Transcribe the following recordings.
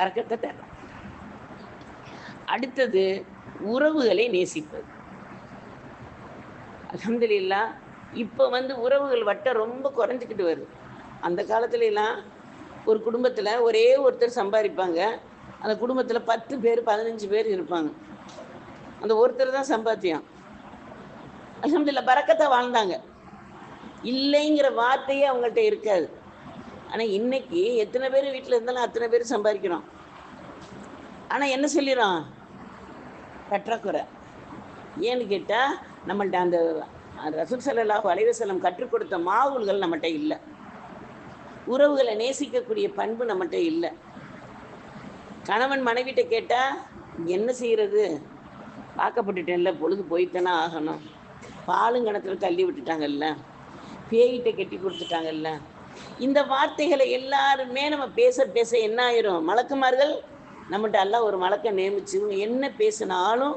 பறக்கத்தை அடுத்தது உறவுகளை நேசிப்பது. அல்ஹம்துலில்லா இப்போ வந்து உறவுகள் வட்டம் ரொம்ப குறைஞ்சிக்கிட்டு வருது. அந்த காலத்துல எல்லாம் ஒரு குடும்பத்தில் ஒரே ஒருத்தர் சம்பாதிப்பாங்க. அந்த குடும்பத்தில் பத்து பேர் பதினஞ்சு பேர் இருப்பாங்க. அந்த ஒருத்தர் தான் சம்பாத்தியம். அல்ஹம்துலில்லா பறக்கத்தை வாழ்ந்தாங்க. இல்லைங்கிற வார்த்தையே அவங்கள்ட்ட இருக்காது. ஆனால் இன்னைக்கு எத்தனை பேர் வீட்டில் இருந்தாலும் அத்தனை பேர் சம்பாதிக்கிறோம். ஆனால் என்ன சொல்லிடுறோம் பற்றாக்குறை. ஏன்னு கேட்டால் நம்மள்ட்ட அந்த ரசூல் ஸல்லல்லாஹு அலைஹி கற்றுக் கொடுத்த மாவுல்கள் நம்மகிட்ட இல்லை. உறவுகளை நேசிக்கக்கூடிய பண்பு நம்மகிட்ட இல்லை. கணவன் மனைவிட்ட கேட்டால் என்ன செய்கிறது பார்க்கப்பட்டுட்டேன்ல பொழுது போய்த்தானே ஆகணும். பாலும் கிணத்துல தள்ளி விட்டுட்டாங்கல்ல. பேய்கிட்ட கட்டி கொடுத்துட்டாங்கல்ல. இந்த வார்த்தைகளை எல்லாருமே நம்ம பேச பேச என்ன ஆயிரும் மலக்குமார்கள் நம்மகிட்ட எல்லாம் ஒரு மலக்கை நியமிச்சு என்ன பேசினாலும்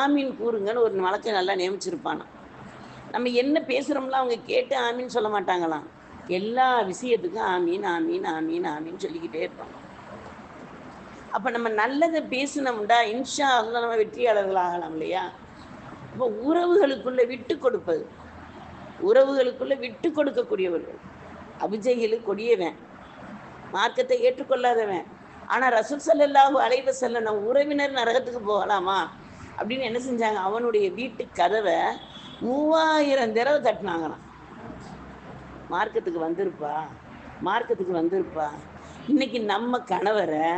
ஆமீன் கூறுங்கன்னு ஒரு மலக்கை நல்லா நியமிச்சிருப்பானா? நம்ம என்ன பேசுகிறோம்ல அவங்க கேட்டு ஆமீன் சொல்ல மாட்டாங்களாம். எல்லா விஷயத்துக்கும் ஆமீன் ஆமீன் ஆமீன் ஆமீன் சொல்லிக்கிட்டே இருப்பாங்க. அப்போ நம்ம நல்லதை பேசினோம்டா இன்ஷா அதில் நம்ம வெற்றியாளர்கள் ஆகலாம் இல்லையா? இப்போ உறவுகளுக்குள்ள விட்டு கொடுப்பது உறவுகளுக்குள்ள விட்டு கொடுக்கக்கூடியவர்கள். அபிஜெயிலு கொடியவன். மார்க்கத்தை ஏற்றுக்கொள்ளாதவன். ஆனால் ரசூல் சல்லாஹு அலைவ செல்ல நம்ம உறவினர் நரகத்துக்கு போகலாமா? அப்படின்னு என்ன செஞ்சாங்க? அவனுடைய வீட்டு கதவை மூவாயிரம் தடவை தட்டினாங்களாம். மார்க்கத்துக்கு வந்திருப்பா? மார்க்கத்துக்கு வந்திருப்பா? இன்னைக்கு நம்ம கணவரை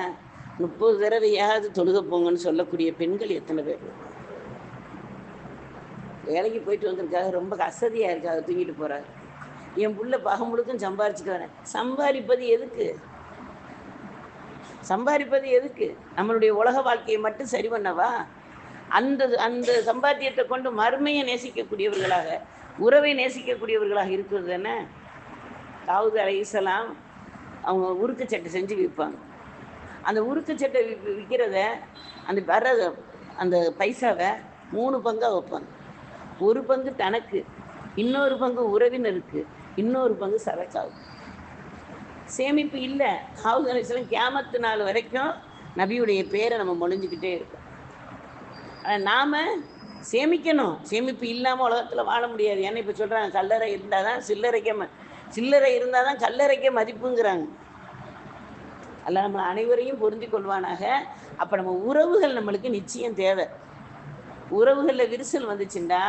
முப்பது தடவையாவது தொழுக போங்கன்னு சொல்லக்கூடிய பெண்கள் எத்தனை பேர்? வேலைக்கு போயிட்டு வந்திருக்காங்க ரொம்ப அசதியாக இருக்காங்க தூங்கிட்டு போகிறாரு என் புள்ள பகம் முழுக்கும் சம்பாரிச்சுட்டு வரேன் சம்பாதிப்பது எதுக்கு? சம்பாதிப்பது எதுக்கு? நம்மளுடைய உலக வாழ்க்கையை மட்டும் சரி பண்ணவா? அந்த அந்த சம்பாத்தியத்தை கொண்டு மறுமையை நேசிக்கக்கூடியவர்களாக உறவை நேசிக்கக்கூடியவர்களாக இருக்கிறது என்ன தாவூது அலைஹிஸ்ஸலாம் அவங்க உருக்கு சட்டை செஞ்சு விற்பாங்க. அந்த உருக்கு சட்டை வி- விற்கிறத அந்த வர அந்த பைசாவை மூணு பங்காக வைப்பாங்க. ஒரு பங்கு தனக்கு இன்னொரு பங்கு உறவினருக்கு. இன்னொரு பங்கு சரக்காகும் சேமிப்பு இல்லை. ஹவுஸ் அலிஸ்லாம் கேமத்து நாள் வரைக்கும் நபியுடைய பேரை நம்ம மொழிஞ்சுக்கிட்டே இருக்கோம். ஆனால் நாம் சேமிக்கணும். சேமிப்பு இல்லாமல் உலகத்தில் வாழ முடியாது. ஏன்னா இப்போ சொல்கிறாங்க கல்லறை இருந்தால் தான் சில்லறைக்க ம சில்லறை இருந்தால் தான் கல்லறைக்க மதிப்புங்கிறாங்க. அல்ல நம்ம அனைவரையும் பொருந்தி கொள்வானாக. அப்போ நம்ம உறவுகள் நம்மளுக்கு நிச்சயம் தேவை. உறவுகளில் விரிசல் வந்துச்சுன்னா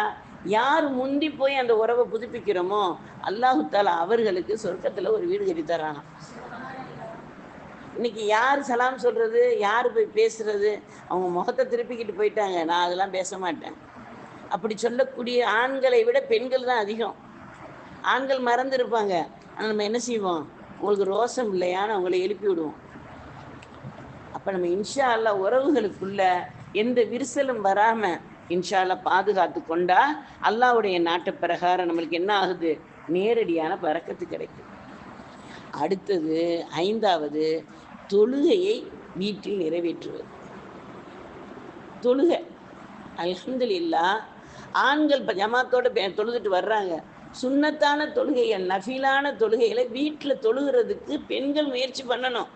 யார் முந்தி போய் அந்த உறவை புதுப்பிக்கிறோமோ அல்லாஹு தாலா அவர்களுக்கு சொர்க்கத்தில் ஒரு வீடு கட்டி தரானாம் இன்னைக்கு யார் சலாம் சொல்றது யார் போய் பேசுறது அவங்க முகத்தை திருப்பிக்கிட்டு போயிட்டாங்க. நான் அதெல்லாம் பேச மாட்டேன். அப்படி சொல்லக்கூடிய ஆண்களை விட பெண்கள் தான் அதிகம். ஆண்கள் மறந்து இருப்பாங்க ஆனால் நம்ம என்ன செய்வோம்? உங்களுக்கு ரோசம் இல்லையான்னு அவங்கள எழுப்பி விடுவோம். அப்போ நம்ம இன்ஷா அல்லாஹ் உறவுகளுக்குள்ள எந்த விரிசலும் வராமல் இன்ஷால்லா பாதுகாத்து கொண்டா அல்லாஹ்வுடைய நாட்டு பிரகாரம் நம்மளுக்கு என்ன ஆகுது? நேரடியான பறக்கத்து கிடைக்கும். அடுத்தது ஐந்தாவது தொழுகையை வீட்டில் நிறைவேற்றுவது. தொழுகை. அல்ஹம்துலில்லா ஆண்கள் இப்போ ஜமாத்தோட தொழுதுட்டு வர்றாங்க. சுண்ணத்தான தொழுகைகள் நஃபிலான தொழுகைகளை வீட்டில் தொழுகிறதுக்கு பெண்கள் முயற்சி பண்ணணும்.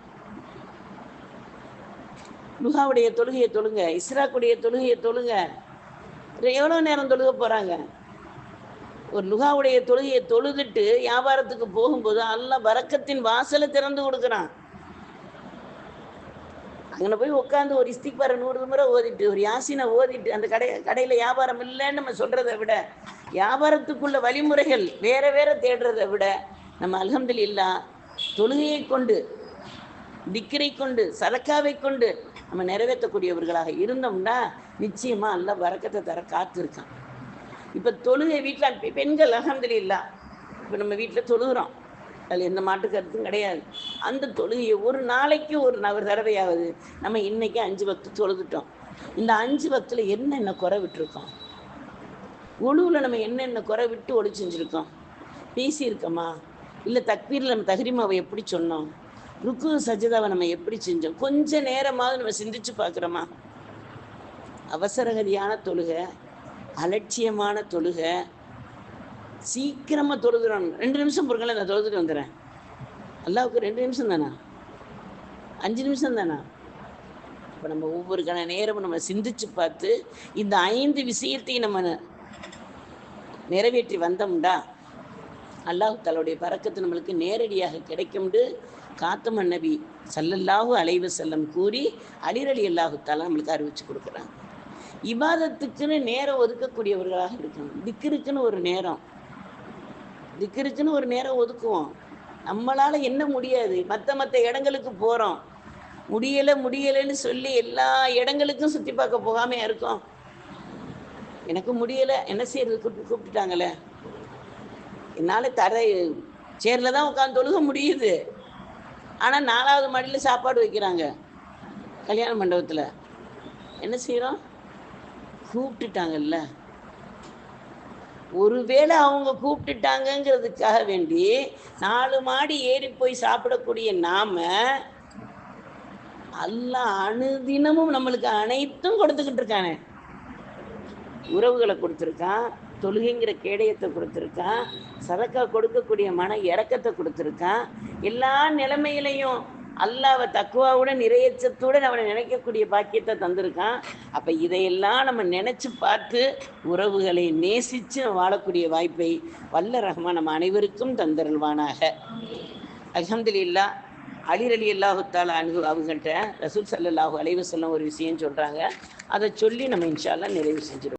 லுகாவுடைய தொழுகையை தொழுங்க இஸ்ராக்குடைய தொழுகையை தொழுங்க. எவ்வளோ நேரம் தொழுக போகிறாங்க ஒரு லுகாவுடைய தொழுகையை தொழுதுட்டு வியாபாரத்துக்கு போகும்போது அல்ல வரக்கத்தின் வாசலை திறந்து கொடுக்குறான். அங்கே போய் உட்காந்து ஒரு இஸ்திக்பாரை நூறு முறை ஓதிட்டு ஒரு யாசினை ஓதிட்டு அந்த கடை கடையில் வியாபாரம் இல்லைன்னு நம்ம சொல்கிறத விட வியாபாரத்துக்குள்ள வழிமுறைகள் வேற வேற தேடுறதை விட நம்ம அல்ஹம்துலில்லா தொழுகையை கொண்டு திக்கரை கொண்டு சதக்காவை கொண்டு நம்ம நிறைவேற்றக்கூடியவர்களாக இருந்தோம்னா நிச்சயமா நல்ல வரக்கத்தை தர காத்திருக்கான். இப்போ தொழுகை வீட்டில் பெண்கள் அலமதுல்லா இப்போ நம்ம வீட்டில் தொழுகிறோம். அதில் எந்த மாட்டு கருத்தும் கிடையாது. அந்த தொழுகையை ஒரு நாளைக்கு ஒரு நபர் ஒரு தடவையாவது நம்ம இன்னைக்கு அஞ்சு பக்து தொழுதுட்டோம். இந்த அஞ்சு பக்தில் என்னென்ன குறை விட்டுருக்கோம்? ஒழுவில் நம்ம என்னென்ன குறை விட்டு ஒளி செஞ்சுருக்கோம் பேசியிருக்கோமா? இல்லை தக்பீரில் நம்ம தகிரிமாவை எப்படி சொன்னோம்? ருக்கு சஜதாவை நம்ம எப்படி செஞ்சோம்? கொஞ்ச நேரமாவது நம்ம சிந்திச்சு பார்க்குறோமா? அவசரகதியான தொழுகை அலட்சியமான தொழுகை சீக்கிரமாக தொழுதுறோம். ரெண்டு நிமிஷம் பொருங்களேன் நான் தொழுதுட்டு வந்துடுறேன் அல்லாவுக்கு ரெண்டு நிமிஷம் தானா? அஞ்சு நிமிஷம் தானா? இப்போ நம்ம ஒவ்வொரு கண நேரமும் நம்ம சிந்திச்சு பார்த்து இந்த ஐந்து விஷயத்தையும் நம்ம நிறைவேற்றி வந்தோம்டா. அல்லாஹு தன்னுடைய பறக்கத்து நம்மளுக்கு நேரடியாக கிடைக்கும்னு காத்தமன் நபி சல்லல்லாஹு அலைவு செல்லம் கூறி அலிரலி அல்லாஹு தாலா நம்மளுக்கு அறிவிச்சு கொடுக்குறாங்க. இபாதத்துக்குன்னு நேரம் ஒதுக்கக்கூடியவர்களாக இருக்கணும். திக்கிருக்குன்னு ஒரு நேரம். திக்கிருக்குன்னு ஒரு நேரம் ஒதுக்குவோம். நம்மளால் என்ன முடியாது. மற்ற மற்ற இடங்களுக்கு போகிறோம் முடியலை முடியலைன்னு சொல்லி எல்லா இடங்களுக்கும் சுற்றி பார்க்க போகாமையா இருக்கோம். எனக்கு முடியலை. என்ன செய்யறது? கூப்பிட்டு கூப்பிட்டுட்டாங்களே. என்னால் தரை சேரில் தான் உட்காந்து தொழுக முடியுது. ஆனால் நாலாவது மாடியில் சாப்பாடு வைக்கிறாங்க கல்யாண மண்டபத்தில். என்ன செய்கிறோம் கூப்பிட்டுட்டாங்கல்ல. ஒருவேளை அவங்க கூப்பிட்டுட்டாங்கங்கிறதுக்காக வேண்டி நாலு மாடி ஏறி போய் சாப்பிடக்கூடிய நாம அல்லாஹ் அணுதினமும் நம்மளுக்கு அனைத்தும் கொடுத்துக்கிட்டு இருக்கானே. உறவுகளை கொடுத்துருக்கான். தொழுகைங்கிற கேடயத்தை கொடுத்துருக்கான். சதக்கா கொடுக்கக்கூடிய மன இறக்கத்தை கொடுத்துருக்கான். எல்லா நிலைமையிலையும் அல்லாவை தக்குவாவுடன் இறையச்சத்துடன் அவனை நினைக்கக்கூடிய பாக்கியத்தை தந்திருக்கான். அப்போ இதையெல்லாம் நம்ம நினச்சி பார்த்து உறவுகளை நேசித்து வாழக்கூடிய வாய்ப்பை வல்ல ரஹ்மான் நம்ம அனைவருக்கும் தந்தருள்வானாக. அல்ஹம்துலில்லாஹ் அலி அலி அல்லாஹுத்தால அனுகு அவங்கள்ட்ட ரசூல் சல்லாஹூ அலைவசல்லம் ஒரு விஷயம் சொல்கிறாங்க அதை சொல்லி நம்ம இன்ஷால்லாம் நிறைவு செஞ்சிடும்